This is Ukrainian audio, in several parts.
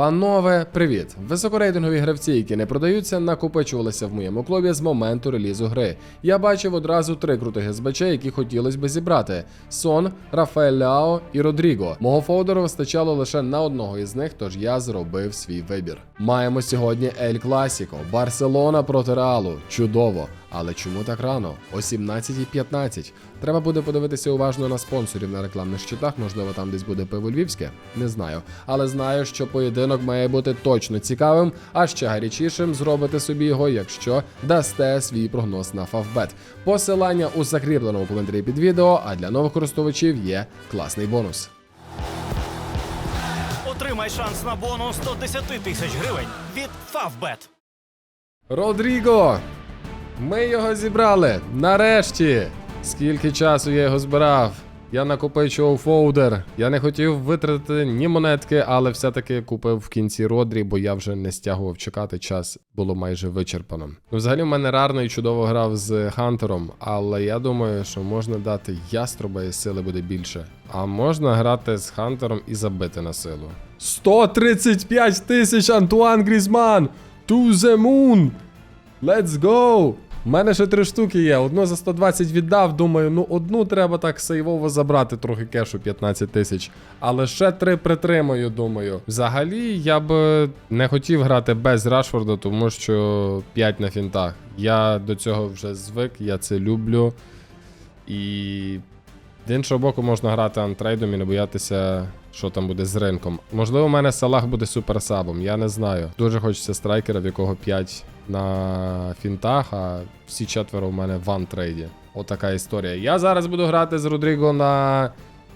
Панове, привіт! Високорейтингові гравці, які не продаються, накопичувалися в моєму клубі з моменту релізу гри. Я бачив одразу три крутих СБЧ, які хотілося би зібрати: Сон, Рафаель Ляо і Родріго. Мого фолдеру вистачало лише на одного із них, тож я зробив свій вибір. Маємо сьогодні Ель Класіко, Барселона проти Реалу. Чудово! Але чому так рано? О 17.15. Треба буде подивитися уважно на спонсорів на рекламних щитах, можливо, там десь буде пиво львівське. Не знаю. Але знаю, що поєдинок має бути точно цікавим, а ще гарячішим зробите собі його, якщо дасте свій прогноз на Фавбет. Посилання у закріпленому коментарі під відео, а для нових користувачів є класний бонус. Отримай шанс на бонус 110 тисяч гривень від Favbet. Родріго! Ми його зібрали. Нарешті! Скільки часу я його збирав? Я накопичував фоудер. Я не хотів витратити ні монетки, але все-таки купив в кінці Родрі, бо я вже не стягував чекати. Час було майже вичерпано. Ну, взагалі, в мене рарно і чудово грав з Хантером, але я думаю, що можна дати яструба і сили буде більше. А можна грати з Хантером і забити на силу. 135 тисяч Антуан Грізман! To the moon! Let's go! У мене ще три штуки є. Одну за 120 віддав. Думаю, ну одну треба так сейвово забрати, трохи кешу 15 тисяч. Але ще три притримаю, думаю. Взагалі, я б не хотів грати без Рашфорда, тому що 5 на фінтах. Я до цього вже звик, я це люблю. І з іншого боку, можна грати антрейдом і не боятися, що там буде з ринком. Можливо, у мене Салах буде суперсабом, я не знаю. Дуже хочеться страйкера, в якого 5 на фінтах, а всі четверо у мене в антрейді. Отака історія. Я зараз буду грати з Родріго на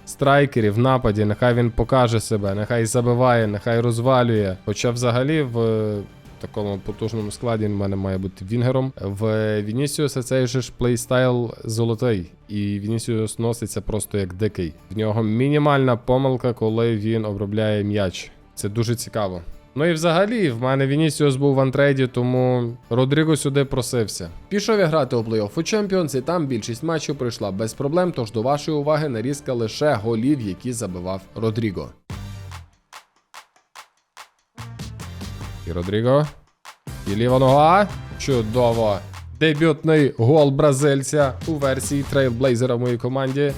страйкері в нападі. Нехай він покаже себе, нехай забиває, нехай розвалює. Хоча взагалі в такому потужному складі в мене має бути Вінгером. В Вінісіуса цей же ж плейстайл золотий. І Вінісіус носиться просто як дикий. В нього мінімальна помилка, коли він обробляє м'яч. Це дуже цікаво. Ну і взагалі, в мене Вінісіус був в антрейді, тому Родріго сюди просився. Пішов я грати у плей-офф у Champions, і там більшість матчів пройшла без проблем, тож до вашої уваги нарізка лише голів, які забивав Родріго. І Родріго. І ліва нога. Чудово. Дебютний гол бразильця у версії трейлблейзера в моїй команді.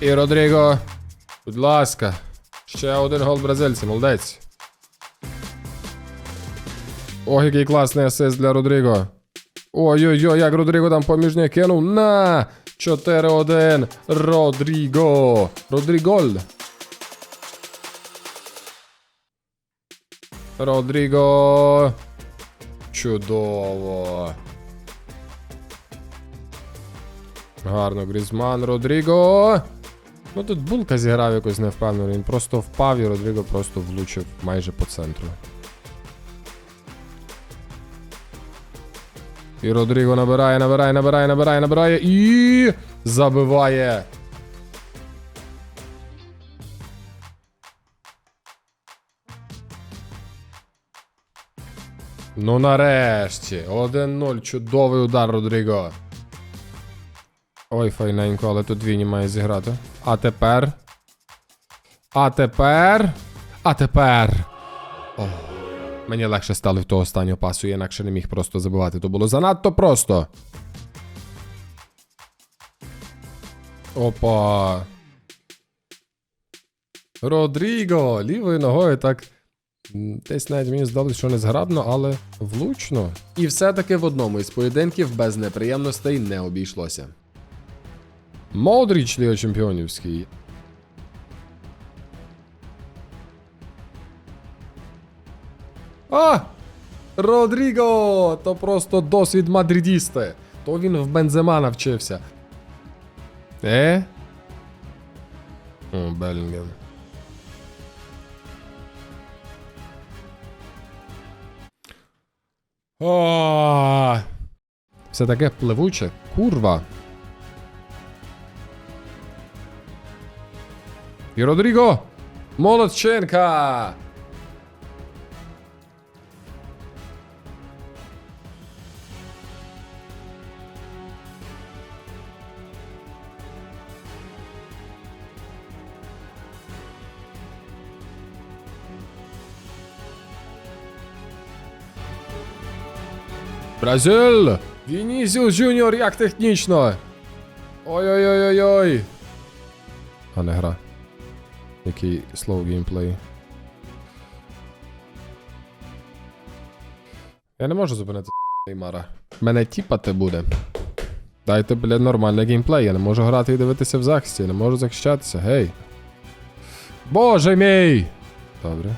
І Родріго. Будь ласка. Ще один гол бразильця, молодець. Ох, який класний асист для Родріго. Ой-ой-ой, як Родріго там поміж них кинув. На! 4-1. Родріго. Родріголь. Родріго. Чудово. Гарно, Грізман, Родріго. Ну тут булка зіграв якось невпевнено. Він просто впав і Родріго просто влучив майже по центру. І Родріго набирає, набирає, набирає, набирає, набирає і забиває. Ну нарешті. 1-0. Чудовий удар Родріго. Ой, файненько, але тут Віні має зіграти. А тепер. А тепер. А тепер. О, мені легше стало в того останнього пасу, я інакше не міг просто забивати. То було занадто просто. Опа. Родріго! Лівою ногою так. Десь навіть мені здалося, що незграбно, але влучно. І все-таки в одному із поєдинків без неприємностей не обійшлося. Модріч Ліо Чемпіонівський. А! Родріго! То просто досвід мадридісти. То він в Бензема навчився. Е? О, Белінгем. О! Все таке пливуче. Курва. І Родріго! Молодченка! Бразиль! Вінісіус Джуніор, як технічно! Ой-ой-ой-ой-ой! А не гра. Який слоу геймплей. Я не можу зупинити Неймара. Мене тіпати буде. Дайте, блядь, нормальний геймплей. Я не можу грати і дивитися в захисті, я не можу захищатися. Гей. Боже мій! Добре.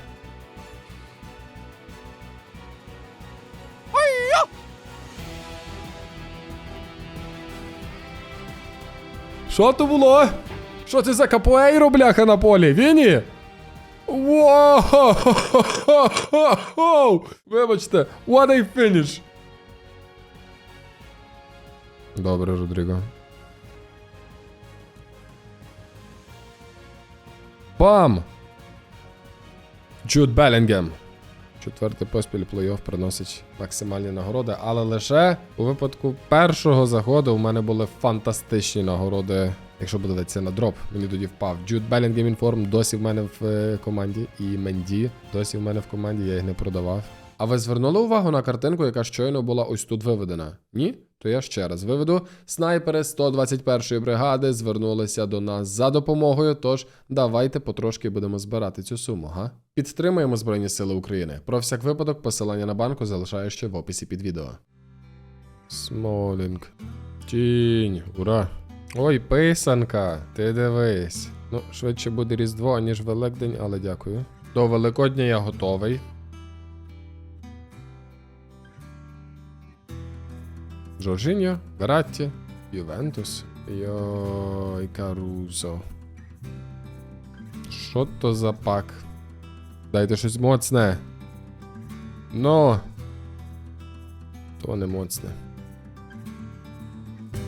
Що то було? Що це за капоейро, бляха, на полі? Віні? Воу! Вибачте, what a finish! Добре, Родріго. Бам! Джуд Белінгем. Четвертий поспіль плей-офф приносить максимальні нагороди, але лише у випадку першого заходу у мене були фантастичні нагороди. Якщо подивитися на дроп, мені тоді впав. Джуд Белінгем інформ досі в мене в е, команді, і Менді досі в мене в команді, я їх не продавав. А ви звернули увагу на картинку, яка щойно була ось тут виведена? Ні? То я ще раз виведу. Снайпери 121-ї бригади звернулися до нас за допомогою. Тож давайте потрошки будемо збирати цю суму, га? Підтримуємо Збройні Сили України. Про всяк випадок посилання на банку залишаю ще в описі під відео. Смолінг. Тінь, ура. Ой, писанка, ти дивись. Ну, швидше буде Різдво, ніж Великдень, але дякую. До Великодня я готовий. Жоржиньо, Вератті, Ювентус. Йой, Карузо. Що то за пак? Дайте щось моцне. Ну. То не моцне.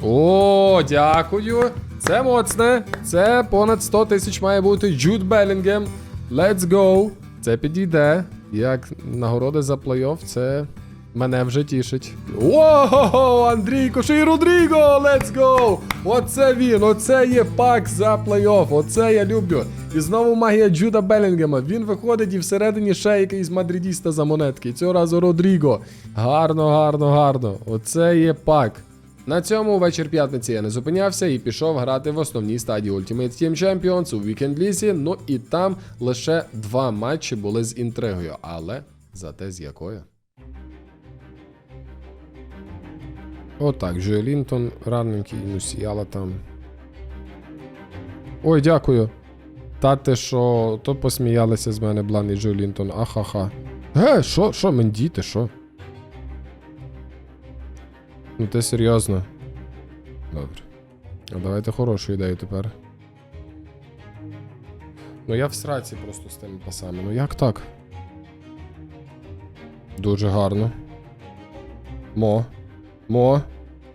О, дякую. Це моцне. Це понад 100 тисяч має бути Джуд Белінгем. Let's go. Це підійде. Як нагороди за плей-офф, це мене вже тішить. Ого, Андрій Коший Родріго, let's go! Оце він, оце є пак за плей-офф, оце я люблю. І знову магія Джуда Белінгема. Він виходить і всередині ще якийсь мадридіста за монетки. Цього разу Родріго. Гарно, гарно, гарно. Оце є пак. На цьому вечір п'ятниці я не зупинявся і пішов грати в основній стадії Ultimate Team Champions у Weekend Лізі. Ну і там лише два матчі були з інтригою, але зате з якою. Отак, Джо Лінтон, раненький, Мусіяла там. Ой, дякую. Та ти що, то посміялися з мене, бланий Джо Лінтон, ахаха. Ге, що, що, Менді, ти що? Ну ти серйозно. Добре. А давайте хорошу ідею тепер. Ну я в сраці просто з тими пасами. Ну як так? Дуже гарно. Мо. Мо.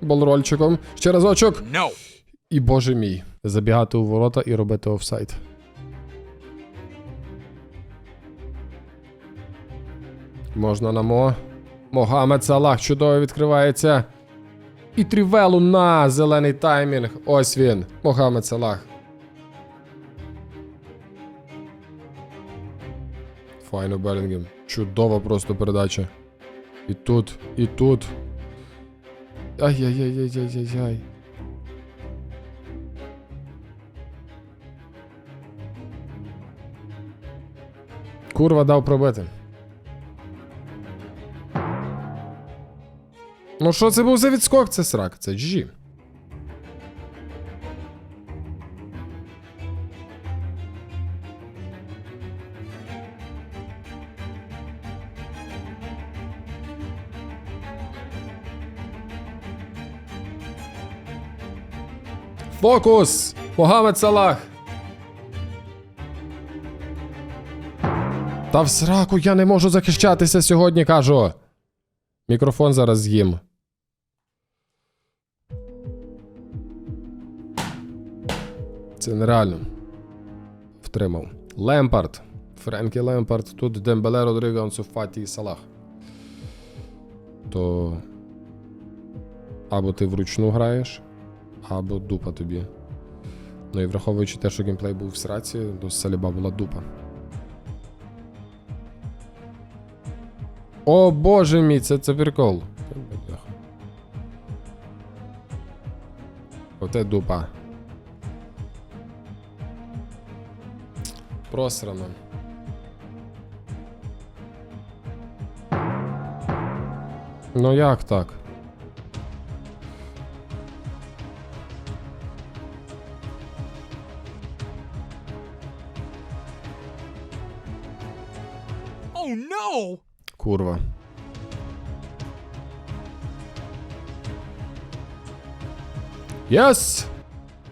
Болрольчиком. Ще разочок. No! І боже мій. Забігати у ворота і робити офсайд. Можна на Мо. Могамед Салах чудово відкривається. І Трівелу на зелений таймінг. Ось він. Могамед Салах. Файно Белінгем. Чудова просто передача. І тут, і тут. Ай-яй-яй-яй-яй-яй. Курва дав пробити. Ну що це був за відскок? Це срак, це GG. Фокус! Могамед Салах! Та в сраку я не можу захищатися сьогодні, кажу. Мікрофон зараз з'їм. Це нереально. Втримав. Лемпард. Френкі Лемпард. Тут Дембеле, Родріго, Ансуфаті і Салах. То. Або ти вручну граєш, або дупа тобі. Ну і враховуючи те, що геймплей був в сраці, ну, до Саліба була дупа. О боже мій, це це прикол. Оте дупа. Просрано. Ну як так? Курва. Єс!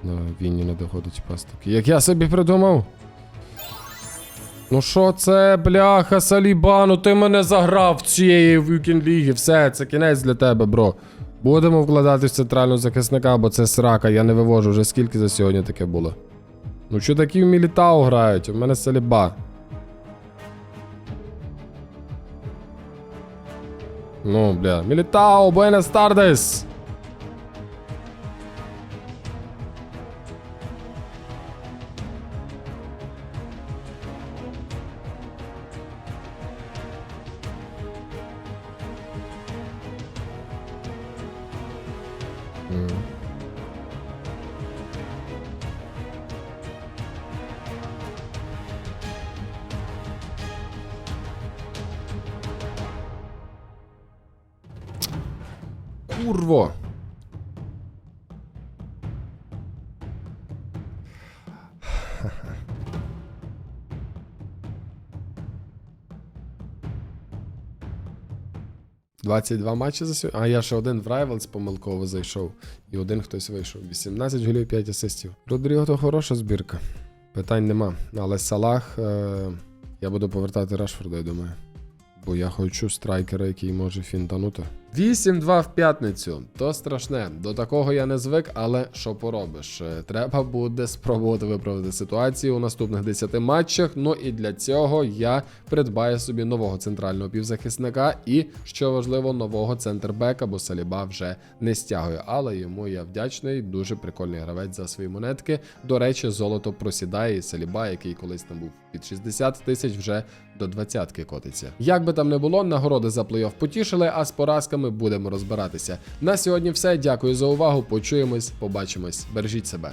На війні не доходить пастики. Як я собі придумав. Ну що це, бляха, Саліба, ну ти мене заграв в цієї Weekend Ліги. Все, це кінець для тебе, бро. Будемо вкладати в центрального захисника, бо це срака, я не вивожу вже скільки за сьогодні таке було. Ну що такі в Мілітау грають? У мене Саліба. Ну, бля. Мілітау, Буенес Тардес! Курво! Двадцять два матчі за сьогодні. А я ще один в Rivals помилково зайшов. І один хтось вийшов. 18 голів, 5 асистів. Родріго то хороша збірка. Питань нема. Але Салах. Е- я буду повертати Рашфорда, я думаю. Бо я хочу страйкера, який може фінтанути. 8-2 в п'ятницю. То страшне. До такого я не звик, але що поробиш? Е, Треба буде спробувати виправити ситуацію у наступних 10 матчах. Ну і для цього я придбаю собі нового центрального півзахисника і, що важливо, нового центрбека, бо Саліба вже не стягує. Але йому я вдячний. Дуже прикольний гравець за свої монетки. До речі, золото просідає і Саліба, який колись там був під 60 тисяч, вже до 20-ки котиться. Як би там не було, нагороди за плей-офф потішили, а з поразками будемо розбиратися. На сьогодні все. Дякую за увагу. Почуємось, побачимось. Бережіть себе.